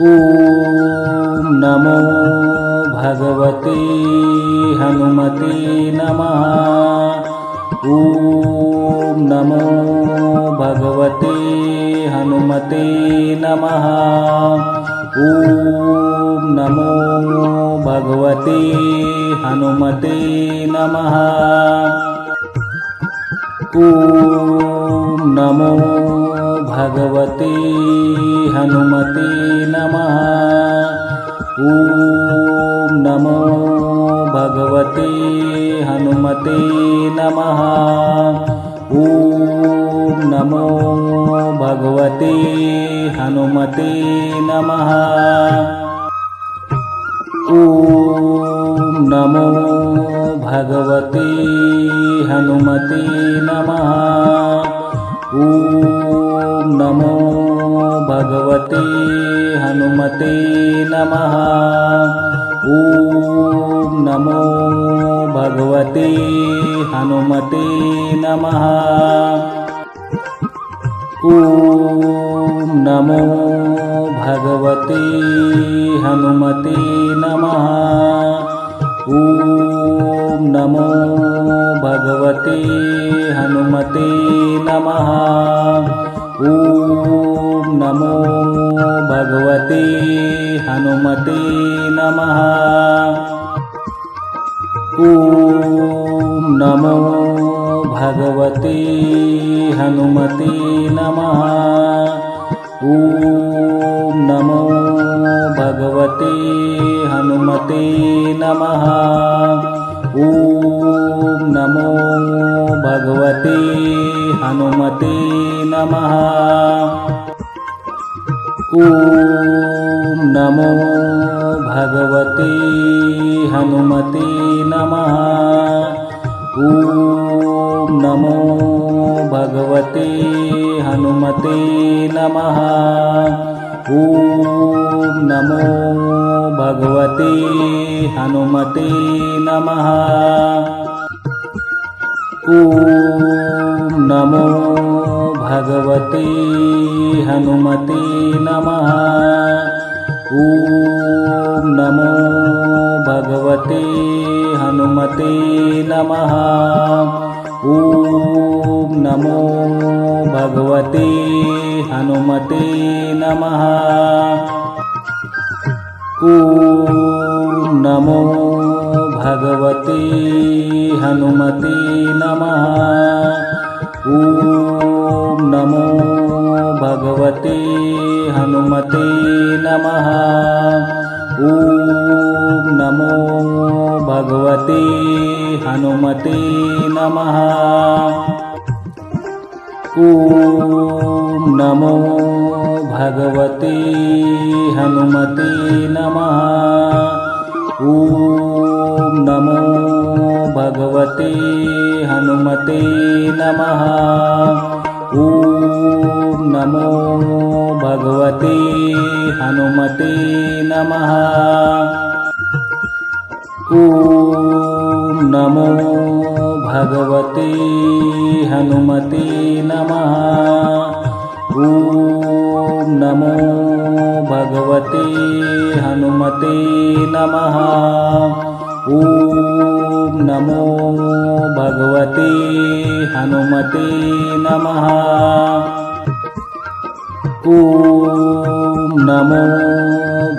ॐ नमो भगवते हनुमते नमः। ॐ नमो भगवते हनुमते नमः। ॐ नमो भगवते हनुमते नमः। ॐ नमो भगवते हनुमते नमः। ॐ नमो भगवते हनुमते नमः। ॐ नमो भगवते हनुमते नमः। ॐ नमो भगवते हनुमते नमः। ॐ नमो भगवते हनुमते नमः। ॐ नमो भगवते हनुमते नमः। ॐ नमो भगवते हनुमते नमः। ॐ नमो भगवते हनुमते नमः ॐ नमो भगवते हनुमते नमः। ॐ नमो भगवते हनुमते नमः। ॐ नमो भगवते हनुमते नमः। ॐ नमो भगवते हनुमते नमः। ॐ नमो भगवते हनुमते नमः। ॐ नमो भगवते हनुमते नमः। ॐ नमो भगवते हनुमते नमः ॐ नमो भगवते हनुमते नमः। ॐ नमो भगवते हनुमते नमः। ॐ नमो भगवते हनुमते नमः। ॐ नमो भगवते हनुमते नमः। ॐ नमो भगवते हनुमते नमः। ॐ नमो भगवते हनुमते नमः। ॐ नमो भगवते हनुमते नमः। ॐ नमो भगवते हनुमते नमः। ॐ नमो भगवते हनुमते नमः। ॐ नमो भगवते हनुमते नमः। ॐ नमो भगवते हनुमते नमः ॐ नमो भगवते हनुमते नमः। ॐ नमो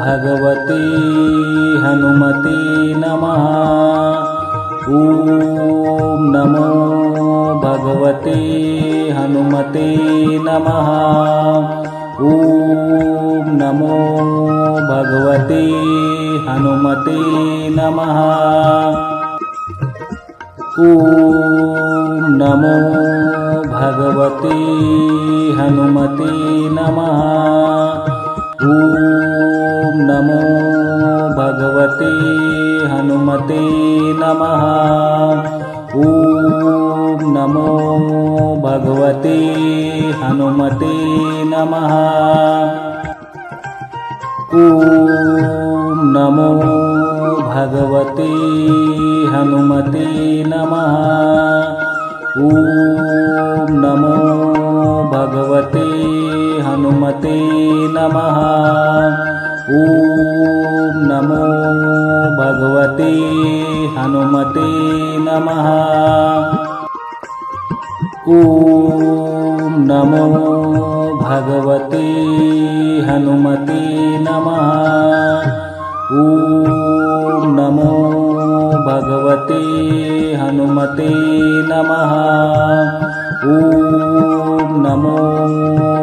भगवते हनुमते नमः। ॐ नमो भगवते हनुमते नमः ॐ नमो भगवते हनुमते नमः। ॐ नमो भगवते हनुमते नमः। ॐ नमो भगवते हनुमते नमः। ॐ नमो भगवते हनुमते नमः। ॐ नमो भगवते हनुमते नमः। ॐ नमो भगवते हनुमते नमः। ॐ नमो भगवते हनुमते नमः ॐ नमो भगवते हनुमते नमः। ॐ नमो भगवते हनुमते नमः। ॐ नमो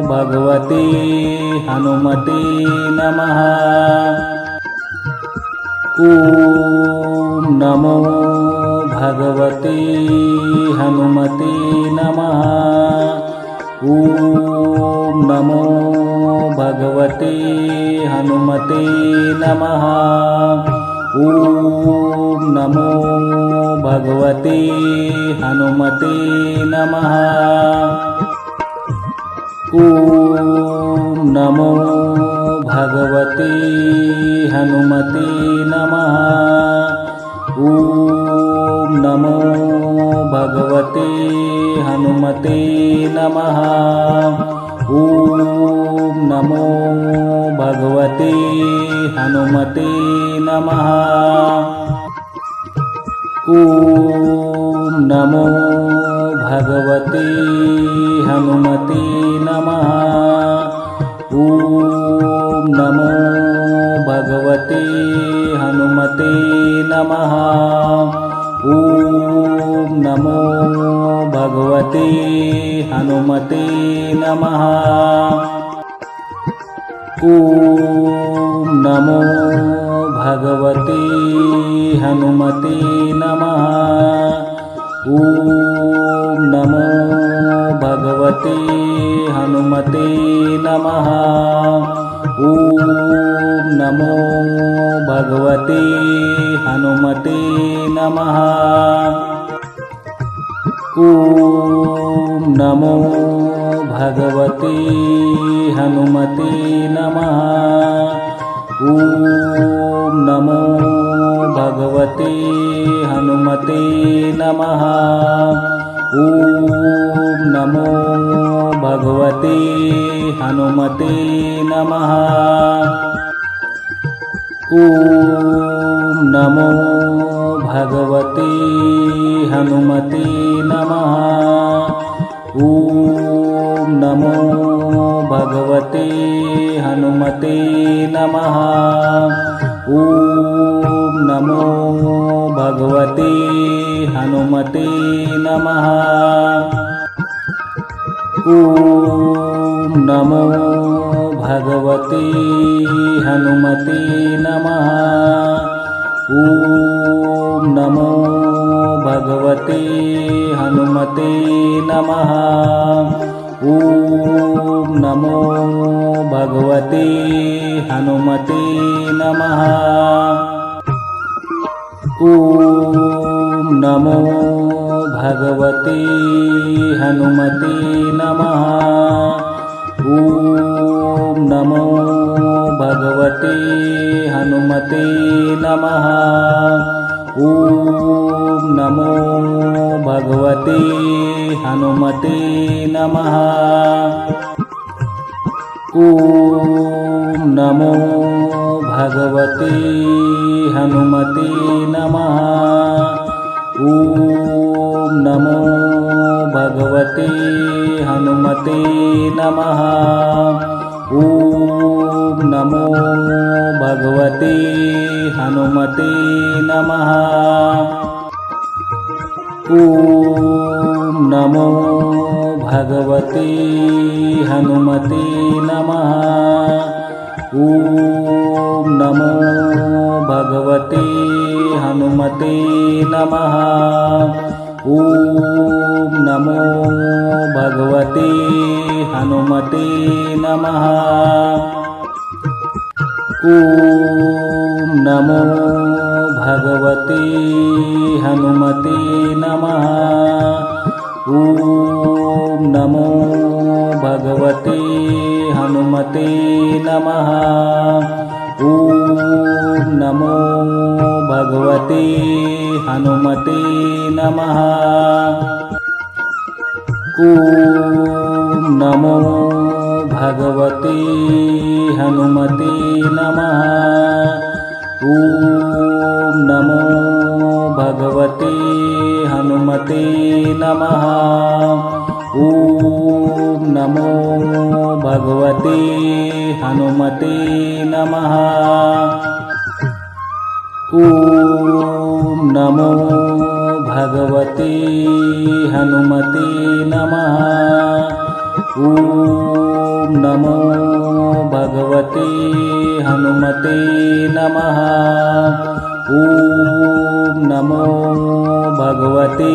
भगवते हनुमते नमः। ॐ नमो भगवते हनुमते नमः। ॐ नमो भगवते हनुमते नमः। ॐ नमो भगवते हनुमते नमः। ॐ नमो भगवते हनुमते नमः। ॐ नमो भगवते हनुमते नमः। ॐ नमो भगवते हनुमते नमः। ॐ नमो भगवते हनुमते नमः। ॐ नमो भगवते हनुमते नमः नमो भगवते हनुमते नमः। ॐ नमो भगवते हनुमते नमः। ॐ नमो भगवते हनुमते नमः। ॐ नमो भगवते हनुमते नमः ॐ नमो भगवते हनुमते नमः। ॐ नमो भगवते हनुमते नमः। ॐ नमो भगवते हनुमते नमः ॐ नमो भगवते हनुमते नमः। ॐ नमो भगवते हनुमते नमः। ॐ नमो भगवते हनुमते नमः ॐ नमो भगवते हनुमते नमः। ॐ नमो भगवते हनुमते नमः। ॐ नमो भगवते हनुमते नमः। ॐ नमो भगवते हनुमते नमः। ॐ नमो भगवते हनुमते नमः। ॐ नमो भगवते हनुमते नमः। ॐ नमो भगवते हनुमते नमः। ॐ नमो भगवते हनुमते नमः। ॐ नमो भगवते हनुमते नमः। ॐ नमो भगवते हनुमते नमः। ॐ नमो भगवते हनुमते नमः ॐ नमो भगवते हनुमते नमः। ॐ नमो भगवते हनुमते नमः। ॐ नमो भगवते हनुमते नमः। ॐ नमो भगवते हनुमते नमः। ॐ नमो भगवते हनुमते नमः। ॐ नमो भगवते हनुमते नमः। ॐ नमो भगवते हनुमते नमः ॐ नमो भगवते हनुमते नमः। ॐ नमो भगवते हनुमते नमः। ॐ नमो भगवते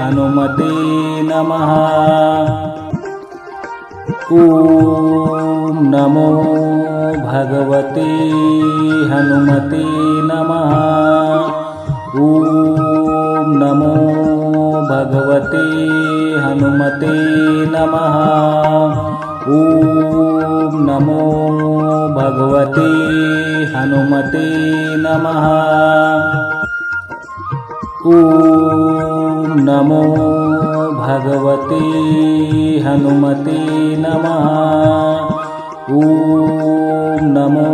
हनुमते नमः ॐ नमो भगवते हनुमते नमः। ॐ नमो भगवते हनुमते नमः। ॐ नमो भगवते हनुमते नमः। ॐ नमो भगवते हनुमते नमः। ॐ नमो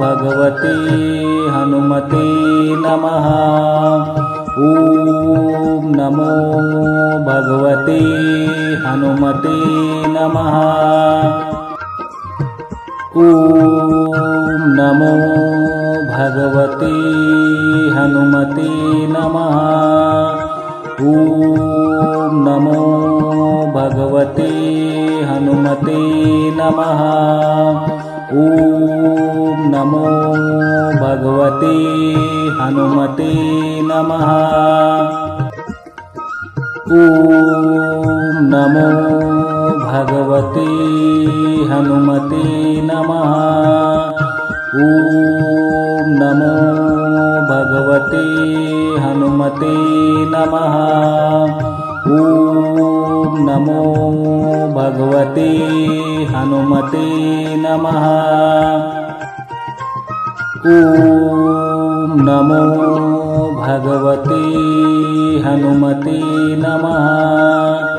भगवते हनुमते नमः। ॐ नमो भगवते हनुमते नमः। ॐ नमो भगवते हनुमते नमः ॐ नमो भगवते हनुमते नमः। ॐ नमो भगवते हनुमते नमः। ॐ नमो भगवते हनुमते नमः। ॐ नमो ॐ नमो भगवते हनुमते नमः। ॐ नमो भगवते हनुमते नमः